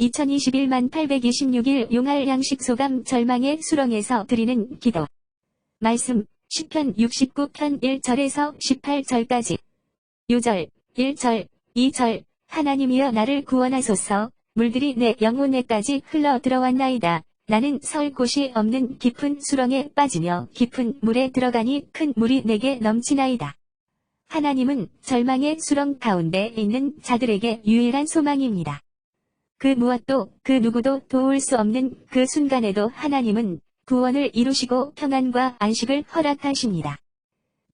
2021만 826일 용할 양식 소감 절망의 수렁에서 드리는 기도. 말씀 10편 69편 1절에서 18절까지. 요절 1절 2절 하나님이여 나를 구원하소서 물들이 내 영혼에까지 흘러 들어왔나이다. 나는 설 곳이 없는 깊은 수렁에 빠지며 깊은 물에 들어가니 큰 물이 내게 넘치나이다. 하나님은 절망의 수렁 가운데 있는 자들에게 유일한 소망입니다. 그 무엇도 그 누구도 도울 수 없는 그 순간에도 하나님은 구원을 이루시고 평안과 안식을 허락하십니다.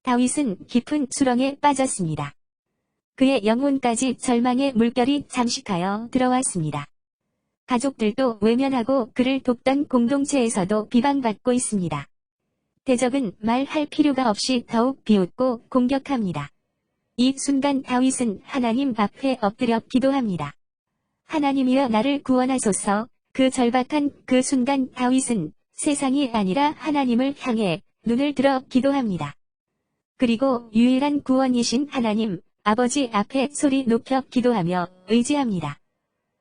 다윗은 깊은 수렁에 빠졌습니다. 그의 영혼까지 절망의 물결이 잠식하여 들어왔습니다. 가족들도 외면하고 그를 돕던 공동체에서도 비방받고 있습니다. 대적은 말할 필요가 없이 더욱 비웃고 공격합니다. 이 순간 다윗은 하나님 앞에 엎드려 기도합니다. 하나님이여 나를 구원하소서 그 절박한 그 순간 다윗은 세상이 아니라 하나님을 향해 눈을 들어 기도합니다. 그리고 유일한 구원이신 하나님, 아버지 앞에 소리 높여 기도하며 의지합니다.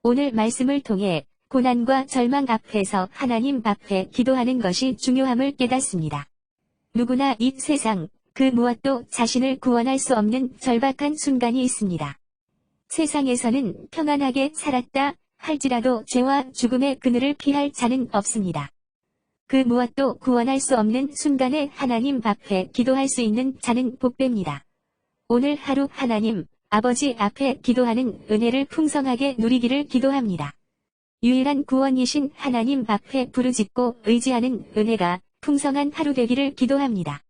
오늘 말씀을 통해 고난과 절망 앞에서 하나님 앞에 기도하는 것이 중요함을 깨닫습니다. 누구나 이 세상 그 무엇도 자신을 구원할 수 없는 절박한 순간이 있습니다. 세상에서는 평안하게 살았다 할지라도 죄와 죽음의 그늘을 피할 자는 없습니다. 그 무엇도 구원할 수 없는 순간에 하나님 앞에 기도할 수 있는 자는 복됩니다. 오늘 하루 하나님, 아버지 앞에 기도하는 은혜를 풍성하게 누리기를 기도합니다. 유일한 구원이신 하나님 앞에 부르짖고 의지하는 은혜가 풍성한 하루 되기를 기도합니다.